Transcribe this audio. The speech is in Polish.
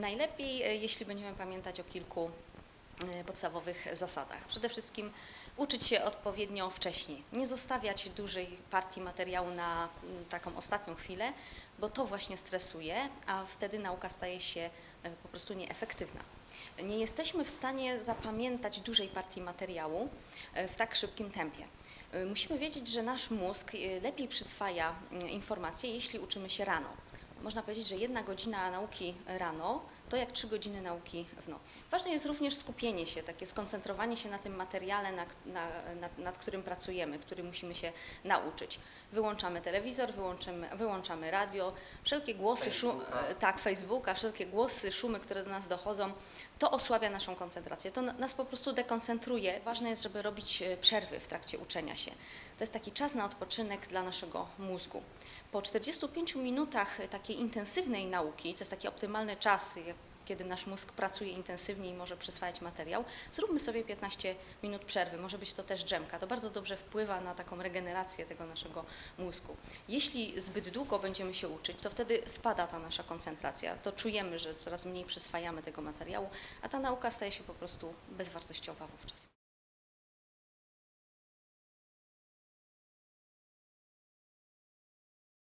Najlepiej, e, jeśli będziemy pamiętać o kilku e, podstawowych zasadach. Przede wszystkim uczyć się odpowiednio wcześniej. Nie zostawiać dużej partii materiału na mm, taką ostatnią chwilę, bo to właśnie stresuje, a wtedy nauka staje się e, po prostu nieefektywna. Nie jesteśmy w stanie zapamiętać dużej partii materiału w tak szybkim tempie. Musimy wiedzieć, że nasz mózg lepiej przyswaja mm, informacje, jeśli uczymy się rano. Można powiedzieć, że jedna godzina nauki rano to jak trzy godziny nauki w nocy. Ważne jest również skupienie się, takie skoncentrowanie się na tym materiale, na, na, nad, nad którym pracujemy, który musimy się nauczyć. Wyłączamy telewizor, wyłączymy, wyłączamy radio, wszelkie głosy, szum, Facebooka. e, tak, Facebooka, wszelkie głosy, szumy, które do nas dochodzą, to osłabia naszą koncentrację, to na- nas po prostu dekoncentruje. Ważne jest, żeby robić e, przerwy w trakcie uczenia się. To jest taki czas na odpoczynek dla naszego mózgu. Po 45 minutach e, takiej intensywnej nauki, to jest taki optymalny czas, jak- kiedy nasz mózg pracuje intensywnie i może przyswajać materiał, zróbmy sobie 15 minut przerwy. Może być to też drzemka. To bardzo dobrze wpływa na taką regenerację tego naszego mózgu. Jeśli zbyt długo będziemy się uczyć, to wtedy spada ta nasza koncentracja. To czujemy, że coraz mniej przyswajamy tego materiału, a ta nauka staje się po prostu bezwartościowa wówczas.